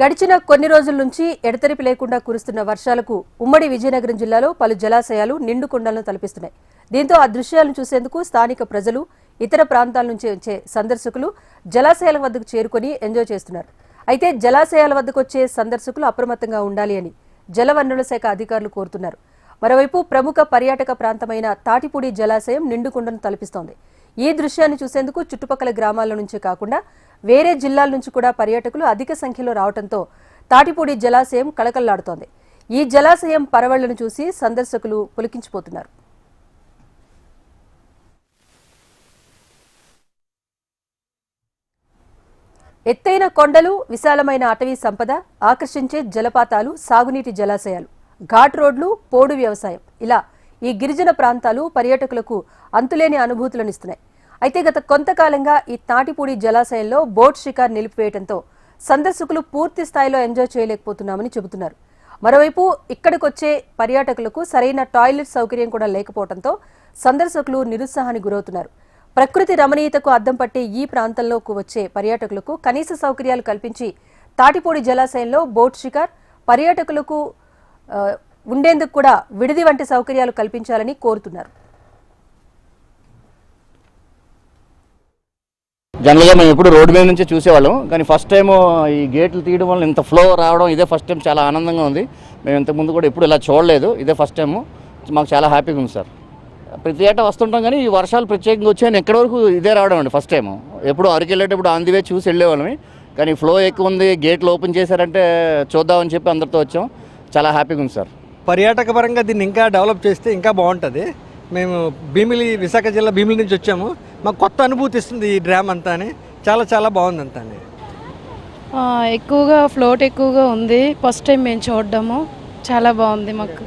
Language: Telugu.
గడిచిన కొన్ని రోజుల నుంచి ఎడతెరిపి లేకుండా కురుస్తున్న వర్షాలకు ఉమ్మడి విజయనగరం జిల్లాలో పలు జలాశయాలు నిండు కుండలను తలపిస్తున్నాయి. దీంతో ఆ దృశ్యాలను చూసేందుకు స్థానిక ప్రజలు ఇతర ప్రాంతాల నుంచి వచ్చే సందర్శకులు జలాశయాల వద్దకు చేరుకొని ఎంజాయ్ చేస్తున్నారు. అయితే జలాశయాల వద్దకు వచ్చే సందర్శకులు అప్రమత్తంగా ఉండాలి అని జలవనరుల శాఖ అధికారులు కోరుతున్నారు. మరోవైపు ప్రముఖ పర్యాటక ప్రాంతమైన తాటిపూడి జలాశయం నిండుకుండను తలపిస్తోంది. ఈ దృశ్యాన్ని చూసేందుకు చుట్టుపక్కల గ్రామాల నుంచే కాకుండా వేరే జిల్లాల నుంచి కూడా పర్యాటకులు అధిక సంఖ్యలో రావడంతో తాటిపూడి జలాశయం కళకళలాడుతోంది. ఈ జలాశయం పరవళ్ళను చూసి సందర్శకులు పులికించిపోతున్నారు. ఎత్తైన కొండలు విశాలమైన అటవీ సంపద ఆకర్షించే జలపాతాలు సాగునీటి జలాశయాలు ఘాట్ రోడ్లు పోడు వ్యవసాయం. ఇలా ఈ గిరిజన ప్రాంతాలు పర్యాటకులకు అంతులేని అనుభూతులనిస్తున్నాయి. అయితే గత కొంతకాలంగా ఈ తాటిపూడి జలాశయంలో బోట్ షికార్ నిలిపివేయడంతో సందర్శకులు పూర్తి స్థాయిలో ఎంజాయ్ చేయలేకపోతున్నామని చెబుతున్నారు. మరోవైపు ఇక్కడికొచ్చే పర్యాటకులకు సరైన టాయిలెట్ సౌకర్యం కూడా లేకపోవడంతో సందర్శకులు నిరుత్సాహానికి గురవుతున్నారు. ప్రకృతి రమణీయతకు అద్దం పట్టే ఈ ప్రాంతంలోకి వచ్చే పర్యాటకులకు కనీస సౌకర్యాలు కల్పించి తాటిపూడి జలాశయంలో బోట్ షికార్ పర్యాటకులకు ఉండేందుకు కూడా విడిది వంటి సౌకర్యాలు కల్పించాలని కోరుతున్నారు. జనరల్గా మేము ఎప్పుడు రోడ్డు మీద నుంచి చూసేవాళ్ళం. కానీ ఫస్ట్ టైం ఈ గేట్లు తీయడం వల్ల ఇంత ఫ్లో రావడం ఇదే ఫస్ట్ టైం చాలా ఆనందంగా ఉంది. మేము ఇంతకుముందు కూడా ఎప్పుడు ఇలా చూడలేదు. ఇదే ఫస్ట్ టైము. మాకు చాలా హ్యాపీగా ఉంది సార్. ప్రతి ఏటా వస్తుంటాం కానీ ఈ వర్షాలు ప్రత్యేకంగా వచ్చాయని ఎక్కడి వరకు ఇదే రావడం అండి ఫస్ట్ టైం ఎప్పుడు అరకు వెళ్ళేటప్పుడు ఆన్ ది వే చూసి వెళ్ళేవాళ్ళమి. కానీ ఫ్లో ఎక్కువ ఉంది గేట్లు ఓపెన్ చేశారంటే చూద్దామని చెప్పి అందరితో వచ్చాం. చాలా హ్యాపీగా ఉంది సార్. పర్యాటక పరంగా దీన్ని ఇంకా డెవలప్ చేస్తే ఇంకా బాగుంటుంది. మేము భీమిలి విశాఖ జిల్లా భీమిలి నుంచి వచ్చాము. మాకు కొత్త అనుభూతి ఇస్తుంది ఈ డ్రామ్ అంతా చాలా చాలా బాగుంది అంతా అని ఎక్కువగా ఫ్లోట్ ఎక్కువగా ఉంది. ఫస్ట్ టైం మేము చూడడము. చాలా బాగుంది మాకు.